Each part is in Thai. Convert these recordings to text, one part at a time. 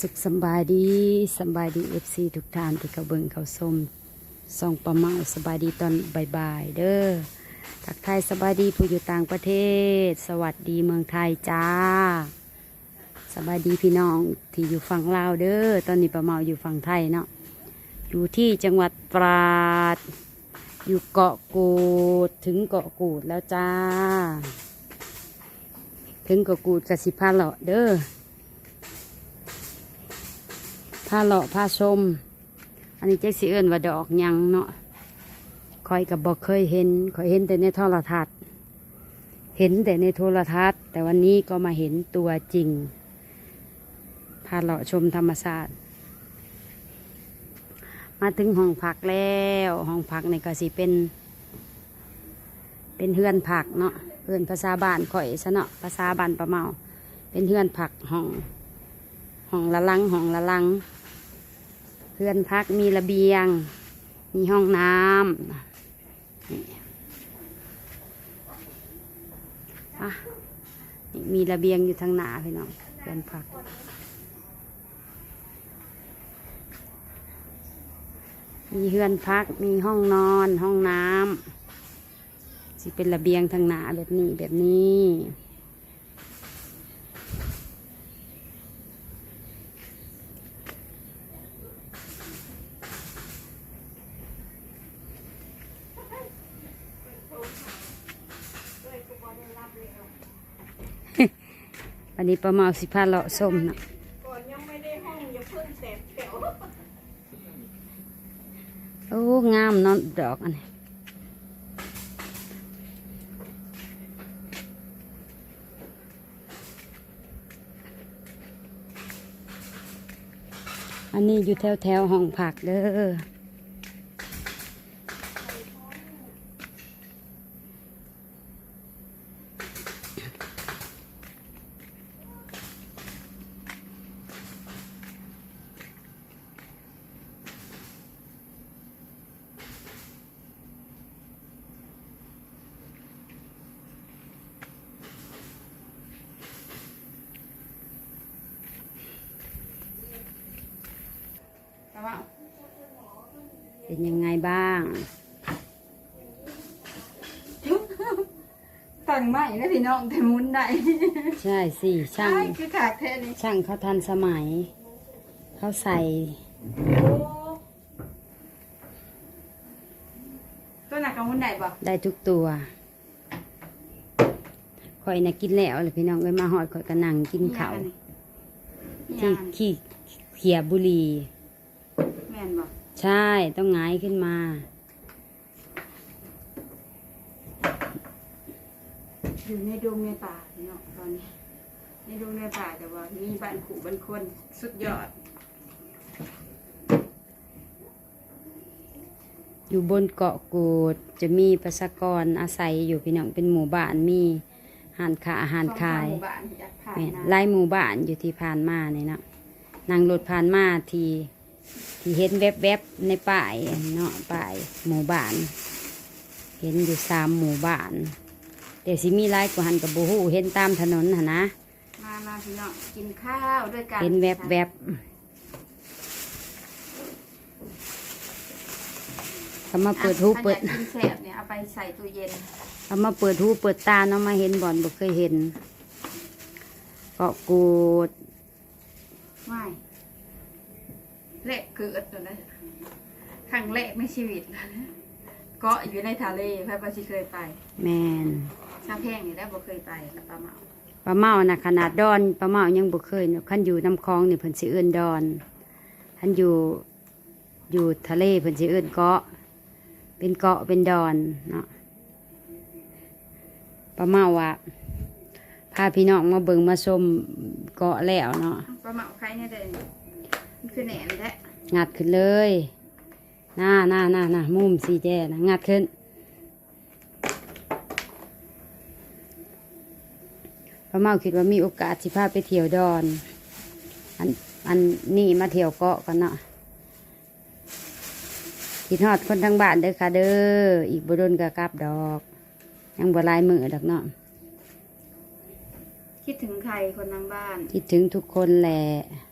สุขสบายดีสบายดีเอฟซีทุกท่านที่เขาเบิ่งเขาส้มส่องประเมาสบายดีตอนบ่ายๆเด้อทักทายสบายดีผู้อยู่ต่างประเทศ สวัสดีเมืองไทยจ้า สบายดีพี่น้องที่อยู่ฝั่งลาวเด้อตอนนี้ประเมาอยู่ฝั่งไทยเนาะอยู่ที่จังหวัดตราด อยู่เกาะกูดถึงเกาะกูดแล้วจ้า ถึงเกาะกูดกสิพาเลาะเด้อ ผ้าเลาะผ้าชมอันนี้เจ๊สิเอิ้นว่าดอกยังเนาะคอยกับบอกเคยเห็นคอยเห็นแต่ในโทรทัศน์ เห็นแต่ในโทรทัศน์ แต่วันนี้ก็มาเห็นตัวจริงพาเลาะชมธรรมศาสตร์มาถึงห้องพักแล้วห้องพักในก็สิเป็น เป็นเฮือนผักเนาะเฮือนภาษาบ้านข่อยซะเนาะภาษาบ้านประเมา เป็นเฮือนผักห้องห้องละลังห้องละลัง พื่อนพักมีระเบียง มีห้องน้ำนี่อะมีระเบียงอยู่ทางหน้าพี่น้องเพื่อนพักมีเฮือนพัก มีห้องนอน ห้องน้ำสิเป็นระเบียงทางหน้าแบบนี้แบบนี้ วั นี้ประมาณสิพาเลาะส้มนะก่อนยังไม่ได้ห้องอย่าเพิ่งแตกแถวโอ้งามเนาะดอกอันนี้อันนี้อยู่แถวแถวห้องผักเด้อ เป็นยังไงบ้างตั้งใหม่นะพี่น้องแต่หมุนได้ใช่สิช่างใช่คือขาดแค่นี้ช่างเขาทันสมัย เขาใส่ตัวหนักกับหมุนได้ปะได้ทุกตัวข่อยน่ะกินแล้วเลยพี่น้องเอ้ยมาหอดข่อยก็นั่งกินข้าวที่ขี้เขียบุหรีแม่นปะ ใช่ต้องหงายขึ้นมา อยู่ในดงในป่าพี่น้องตอนนี้ ในดงในป่าแต่ว่ามีบ้านขู่บ้านคนสุดยอด อยู่บนเกาะกูดจะมีประชากรอาศัยอยู่พี่น้องเป็นหมู่บ้านมีหานขาอาหารขายหมู่บ้านอยากผ่านแม่นนะไล่หมู่บ้านอยู่ที่ผ่านมาเนี่ยเนาะนั่งรถผ่านมาที่ ที่เห็นแวบๆในป่ายเนาะป่ายหมู่บ้าน เห็นอยู่สามหมู่บ้านแต่สิมีไล่กว่าหันกับบูฮูเห็นตามถนนหนนะมามาพี่น้องกินข้าวด้วยกันเห็นแวบๆเขามาเปิดหูเปิดถ้าอยากกินแสบเนี่ยเอาไปใส่ตู้เย็นเขามาเปิดหูเปิดตาเนาะมาเห็นบ่อนบ่เคยเห็นเกาะกูดไม่ เละเกิดตัวนั้นครั้งแรกในชีวิตเกาะอยู่ในทะเลพระประชิเคยไปแมนชาแพงนี่ได้บ่เคยไปกับปลาเมาปลาเมานะขนาดดอนปลาเมายังบ่เคยเนาะคันอยู่น้ำคลองนี่เพิ่นสิเอื้นดอนคันอยู่อยู่ทะเลเพิ่นสิเอื้นเกาะ เป็นเกาะเป็นดอนเนาะปลาเมาว่าพาพี่น้องมาเบิ่งมาชมเกาะแล้วเนาะปลาเมาใครเนี่ยเด้มัน คือแหนมแท้งัดขึ้นเลยหน้าหน้าหน้าหน้ามุมสีแดงนะงัดขึ้น พระเมาคิดว่ามีโอกาสสิพาไปเที่ยวดอน อันอันนี่มาเที่ยวเกาะกันเนาะคิดฮอดคนทางบ้านเด้อค่ะเด้อ อีกบโดนกะกลับดอก ยังบ่หลายมือดอกเนาะ คิดถึงใครคนทางบ้าน คิดถึงทุกคนแหละเ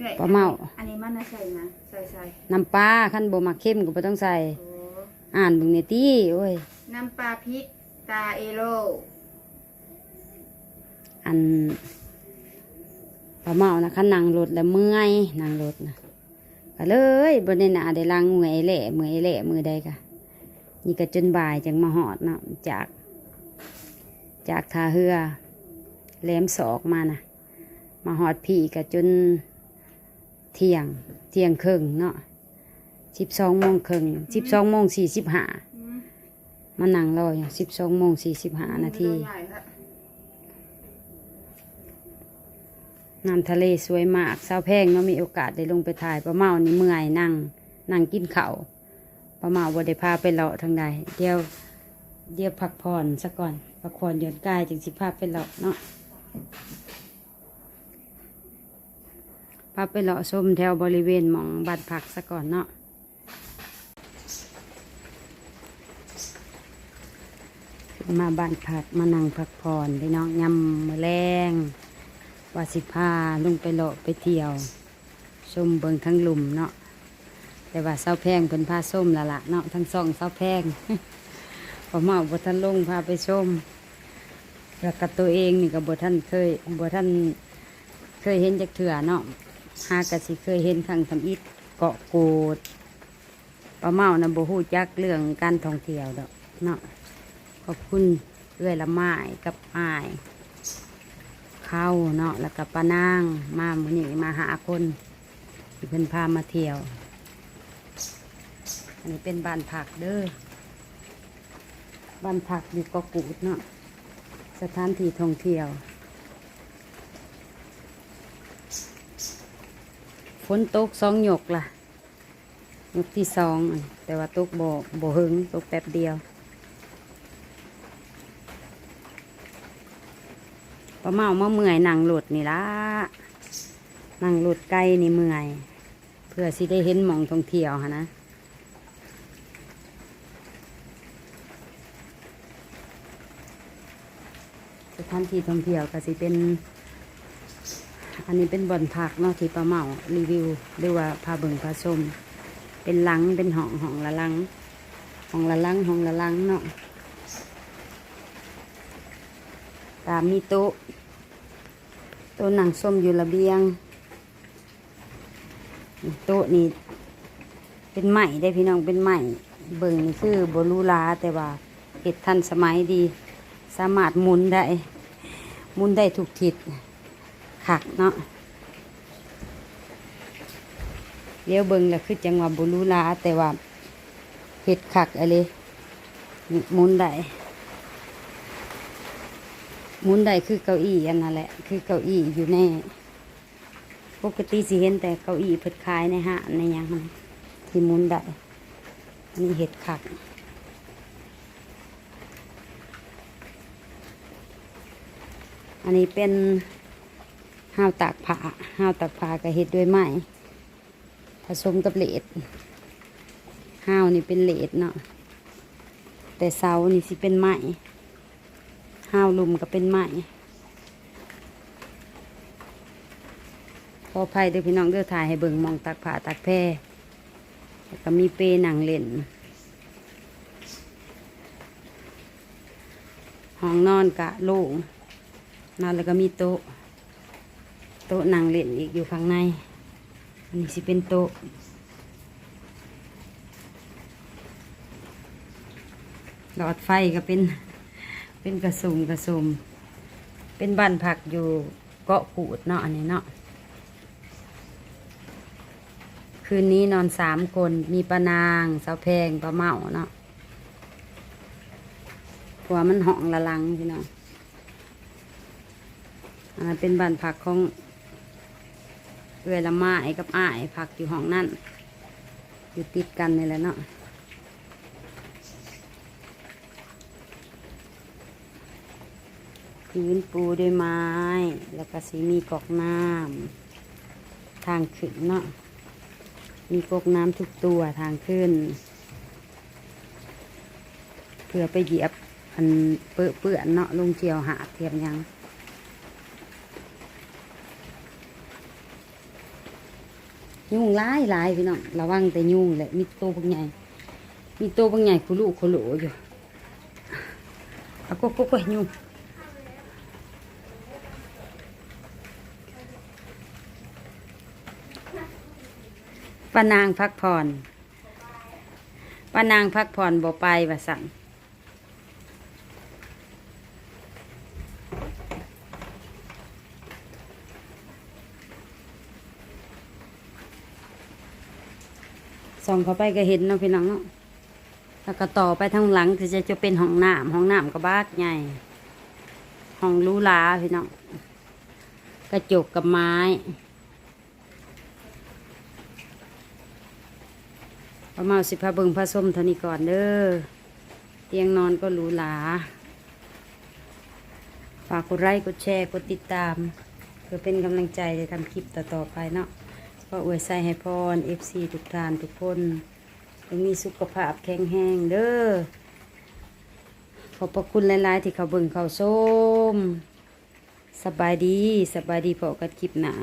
อ้ยปลาเมาอันนี้มันน่ะใส่นะใส่ใส่น้ำปลาขั้นบ่มักเข้มก็บ่ต้องใส่ โอ้อ่านเบิ่งในตี้โอ้ย น้ำปลาพริกตาเอโลอันปลาเมานะคันนั่งรถแล้วเมื่อยนั่งรถนะก็เลยบนในหนาได้ลังเมื่อยแหล่เมื่อยแหล่มือใดกะนี่ก็จนบ่ายจังมาหอดเนาะจาก จากท่าเรือแหลมศอกมานะมาหอดพี่ก็จน เที่ยง เที่ยงครึ่งเนาะสิบสองโมงครึ่งสิบสองโมงสี่สิบห้ามานั่งรออยู่สิบสองโมงสี่สิบห้านาทีน้ำทะเลสวยมากสาวแพงเนาะมีโอกาสได้ลงไปถ่ายป้าเมานี่เมื่อยนั่งนั่งกินเข้าป้าเมาบ่ได้พาไปเลาะทางใดเดี๋ยวเดี๋ยวพักผ่อนซะก่อนพักผ่อนหย่อนกายจึงสิพาไปเลาะเนาะ พาไปเลาะชมแถวบริเวณหมองบ้านพักซะก่อนเนาะมาบ้านพักมานั่งพักผ่อนพี่น้องยำมะแรงว่าสิพาลุงไปเลาะไปเที่ยวชมเบิงทั้งลุ่มเนาะแต่ว่าเสาแพงเป็นพาส้มละละเนาะทั้งสองเสาแพงพอเมาบท่านลงพาไปชมแล้วกับตัวเองนี่กับบท่านเคยบท่านเคยเห็นจากเถื่อเนาะ หากะสิเคยเห็นทางทำอิฐเกาะกูดป้าเมานะบ่ฮู้จักเรื่องการท่องเที่ยวดอกเนาะขอบคุณเอื้อยละไม้กับอ้ายเข้าเนาะแล้วก็ป้านางมามือนี้มาหาคนเพิ่นพามาเที่ยว อันนี้เป็นบ้านผักเด้อบ้านผักอยู่เกาะกูดเนาะสถานที่ท่องเที่ยว ฝนตกสองหยกล่ะหยกที่สองแต่ว่าตกบ่บ่หึงตกแป๊บเดียวป้าเมามาเมื่อยนั่งหลุดนี่ละนั่งหลุดไกลนี่เมื่อย เพื่อสิได้เห็นหมองท่องเที่ยวหะนะสถานที่ท่องเที่ยวก็สิเป็น อันนี้เป็นบ่อนผักเนาะที่ป้าเมารีวิวหรือว่าพาเบิ่งพาชม เป็นหลังเป็นห้องห้องละหลังห้องละหลังห้องละหลังเนาะตามมีโต๊ะโต๊ะหนังส้มอยู่ระเบียงโต๊ะนี่เป็นใหม่ได้พี่น้องเป็นใหม่เบิ่งนี่คือบรูลาแต่ว่าเห็ดทันสมัยดี สามารถหมุนได้หมุนได้ทุกทิศ ขักเนาะเดี๋ยวเบิ่งแล้วคือจังหวะบุรูลาแต่ว่าเห็ดขักอะไรมุนได้มุนได้คือเก้าอี้อันนั่นแหละ คือเก้าอี้อยู่ในปกติสิเห็นแต่เก้าอี้เพิดขายในห้างในยังที่มุนได้อันนี้เห็ดขักอันนี้เป็น ห้าวตากผ้าห้าวตากผ้ากับเห็ดด้วยไม้ผสมกับเหลดห้าวนี่เป็นเหลดเนาะแต่เสานี่สิเป็นไม้ห้าวลุมก็เป็นไม้พอภัยเด้อพี่น้องเด้อถ่ายให้เบิ่งมองตักผ้าตักแพร่แล้วก็มีเปหนังเล่นห้องนอนกะโล่งนอนแล้วก็มีโต๊ะ โต๊ะนั่งเล่นอีกอยู่ข้างใน อันนี้สิเป็นโต๊ะหลอดไฟก็เป็นเป็นกระสุมกระสุมเป็นบ้านพักอยู่เกาะกูดเนาะอันนี้เนาะคืนนี้นอนสามคนมีปานางสาวแพงปลาเมาเนาะผัวมันห้องละลังพี่น้องอันนั้นเป็นบ้านพักของ เอือละไม้กับอ้ายพักอยู่ห้องนั่นอยู่ติดกันนี่แหละเนาะพื้นปูด้วยไม้ แล้วก็สีมีกอกน้ำทางขึ้นเนาะมีกอกน้ำทุกตัวทางขึ้น เพื่อไปเหยียบอันเปื้อเปื้อนเนาะลงเจียวหาเทียมยัง ยุงหลายหลายพี่น้องระวังแต่ยุงแหละมีตัวบางใหญ่มีตัวบางใหญ่คุลูกคุโหลอยู่เอาก็ก็ก็ยุงป้านางพักผ่อนป้านางพักผ่อนบ่ไปว่าสั่ง ส่องเข้าไปก็เห็นเนาะพี่น้องเนาะแล้วก็ต่อไปทางหลังจะจะเป็นห้องน้ำห้องน้ำก็บากใหญ่ห้องหรูหราพี่น้องกระจกกับไม้ประมาสิพาเบิงพระส้มเท่านี้ก่อนเด้อเตียงนอนก็หรูหราฝากกดไลค์กดแชร์กดติดตาม เพื่อเป็นกำลังใจในทำคลิปต่อๆไปเนาะ ก็อวยใส่ให้พร FC ทุกท่านทุกคนจงมีสุขภาพแข็งแรงเด้อขอบพระคุณหลาย ๆ ที่เขาเบิ่งเขาส้มสบายดีสบายดีพอกันคลิปหนา